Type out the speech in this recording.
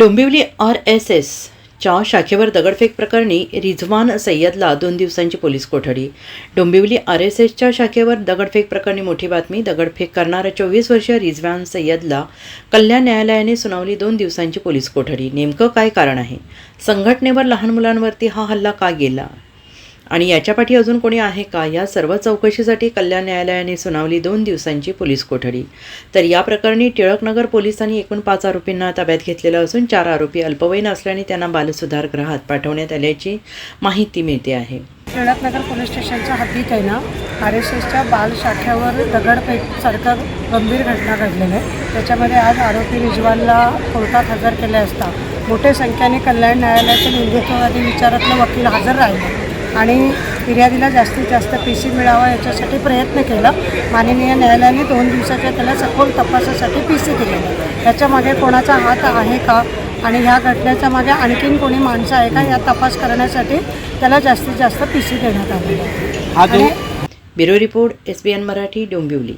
Dombivli R S एसच्या शाखेवर दगडफेक प्रकरणी रिझवान सय्यदला दोन दिवसांची पोलीस कोठडी. डोंबिवली आर एस एसच्या शाखेवर दगडफेक प्रकरणी मोठी बातमी दगडफेक करणाऱ्या चोवीस वर्षीय रिझवान सय्यदला कल्याण न्यायालयाने सुनावली दोन दिवसांची पोलीस कोठडी. नेमकं काय कारण आहे? संघटनेवर लहान मुलांवरती हा हल्ला का गेला? आणि याच्या पाठी अजून कोणी आहे का? या सर्व चौकशीसाठी कल्याण न्यायालयाने सुनावली दोन दिवसांची पोलीस कोठडी. तर या प्रकरणी टिळकनगर पोलिसांनी एकूण पाच आरोपींना ताब्यात घेतलेलं असून चार आरोपी अल्पवयीन असल्याने त्यांना बालसुधार गृहात पाठवण्यात आल्याची माहिती मिळते आहे. टिळकनगर पोलीस स्टेशनच्या हद्दीत आहे ना? आर एस एसच्या बाल शाखेवर दगडफेकसारखं गंभीर घटना घडलेली आहे. त्याच्यामध्ये आज आरोपी रिजवानला कोर्टात हजर केले असता मोठ्या संख्येने कल्याण न्यायालयाचे हिंदुत्ववादी विचारातले वकील हजर राहिले. आणि फिर्यादीला जास्तीत जास्त पी सी मिळावा याच्यासाठी प्रयत्न केला. माननीय न्यायालयाने दोन दिवसाच्या त्याला सखोल तपासासाठी पी सी दिलेलं त्याच्यामागे कोणाचा हात आहे का? आणि ह्या घटनेच्या मागे आणखीन कोणी माणसं आहे का? या तपास करण्यासाठी त्याला जास्तीत जास्त पी सी देण्यात हा आणि bureau report S B N Marathi Dombivli.